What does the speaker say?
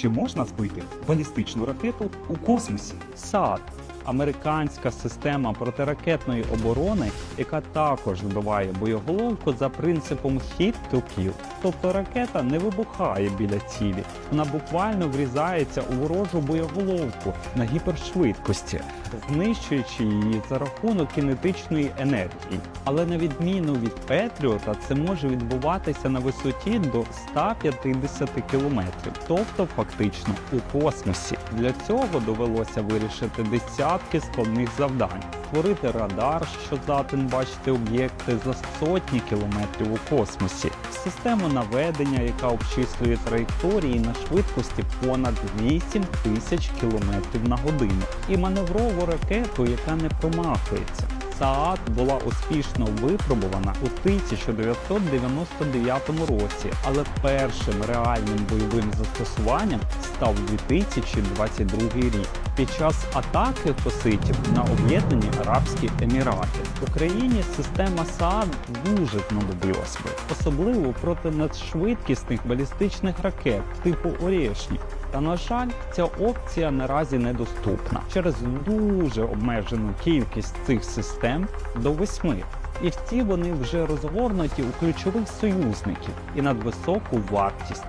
Чи можна збити балістичну ракету у космосі? САД американська система протиракетної оборони, яка також збиває боєголовку за принципом hit to kill. Тобто ракета не вибухає біля цілі, вона буквально врізається у ворожу боєголовку на гіпершвидкості, знищуючи її за рахунок кінетичної енергії. Але на відміну від Петріота, це може відбуватися на висоті до 150 кілометрів, тобто фактично у космосі. Для цього довелося вирішити десятки складних завдань. Створити радар, що здатен бачити об'єкти за сотні кілометрів у космосі, систему наведення, яка обчислює траєкторії на швидкості понад 8 тисяч кілометрів на годину, і маневрову ракету, яка не промахується. СААД була успішно випробувана у 1999 році, але першим реальним бойовим застосуванням став 2022 рік під час атаки хоситів на об'єднані Арабські Емірати. Україні система СААД дуже знадобилась би, особливо проти надшвидкісних балістичних ракет типу Орєшнік. Та на жаль, ця опція наразі недоступна через дуже обмежену кількість цих систем до восьми. І всі вони вже розгорнуті у ключових союзників і надвисоку вартість.